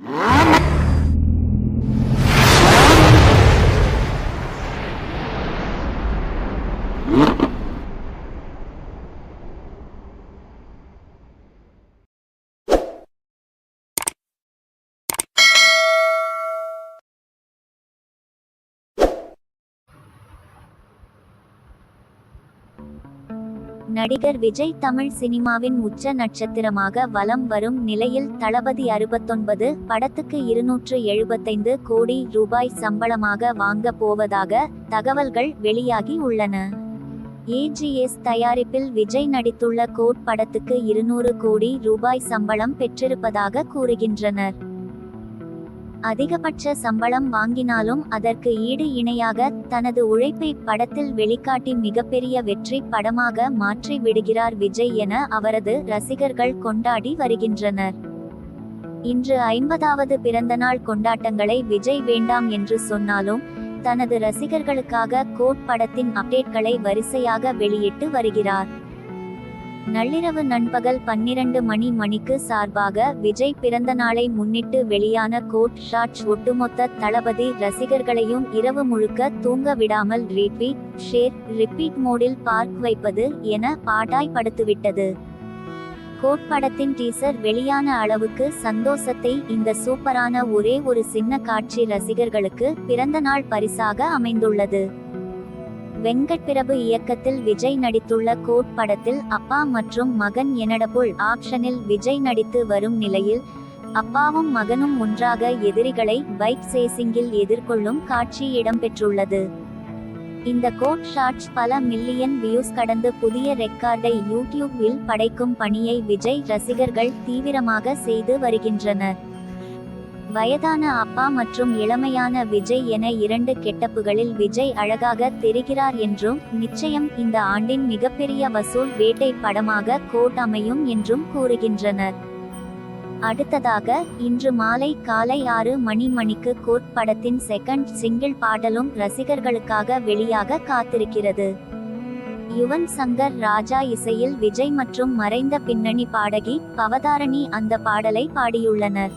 Mm-hmm. நடிகர் விஜய் தமிழ் சினிமாவின் உச்ச நட்சத்திரமாக வலம் வரும் நிலையில் தளபதி அறுபத்தொன்பது படத்துக்கு இருநூற்று எழுபத்தைந்து கோடி ரூபாய் சம்பளமாக வாங்க போவதாக தகவல்கள் வெளியாகி உள்ளன. ஏஜிஎஸ் தயாரிப்பில் விஜய் நடித்துள்ள கோட் படத்துக்கு இருநூறு கோடி ரூபாய் சம்பளம் பெற்றிருப்பதாக கூறுகின்றனர். அதிகபட்ச சம்பளம் வாங்கினாலும் அதற்கு ஈடு இணையாக தனது உழைப்பை படத்தில் வெளிக்காட்டி மிகப்பெரிய வெற்றி படமாக மாற்றி விடுகிறார் விஜய் என அவரது ரசிகர்கள் கொண்டாடி வருகின்றனர். இன்று ஐம்பதாவது பிறந்தநாள் கொண்டாட்டங்களை விஜய் வேண்டாம் என்று சொன்னாலும் தனது ரசிகர்களுக்காக கோட் படத்தின் அப்டேட்களை வரிசையாக வெளியிட்டு வருகிறார். நள்ளிரவு நண்பகல் பன்னிரண்டு மணி மணிக்கு சார்பாக விஜய் பிறந்த நாளை முன்னிட்டு வெளியான கோட் ஷாட்ஸ் ஒட்டுமொத்த தளபதி ரசிகர்களையும் இரவு முழுக்க தூங்க விடாமல் ரீட்வீட் ஷேர் ரிப்பீட் மோடில் பார்க் வைப்பது என பாடாய்படுத்திவிட்டது கோட் படத்தின் டீசர் வெளியான அளவுக்கு சந்தோஷத்தை இந்த சூப்பரான ஒரே ஒரு சின்ன காட்சி ரசிகர்களுக்கு பிறந்தநாள் பரிசாக அமைந்துள்ளது. வெங்கட் பிரபு இயக்கத்தில் விஜய் நடித்துள்ள கோட் படத்தில் அப்பா மற்றும் மகன் எனடபுள் ஆப்ஷனில் விஜய் நடித்து வரும் நிலையில் அப்பாவும் மகனும் ஒன்றாக எதிரிகளை பைக் சேசிங்கில் எதிர்கொள்ளும் காட்சி இடம்பெற்றுள்ளது. இந்த கோட் ஷாட்ஸ் பல மில்லியன் வியூஸ் கடந்து புதிய ரெக்கார்டை யூடியூப்பில் படைக்கும் பணியை விஜய் ரசிகர்கள் தீவிரமாக செய்து வருகின்றனர். வயதான அப்பா மற்றும் இளமையான விஜய் என இரண்டு கெட்டப்புகளில் விஜய் அழகாக தெரிகிறார் என்றும் நிச்சயம் இந்த ஆண்டின் மிகப்பெரிய வசூல் வேட்டை படமாக கோட் அமையும் என்றும் கூறுகின்றனர். அடுத்ததாக இன்று மாலை காலை ஆறு மணி மணிக்கு கோட் படத்தின் செகண்ட் சிங்கிள் பாடலும் ரசிகர்களுக்காக வெளியாக காத்திருக்கிறது. யுவன் சங்கர் ராஜா இசையில் விஜய் மற்றும் மறைந்த பின்னணி பாடகி பவதாரணி அந்த பாடலை பாடியுள்ளனர்.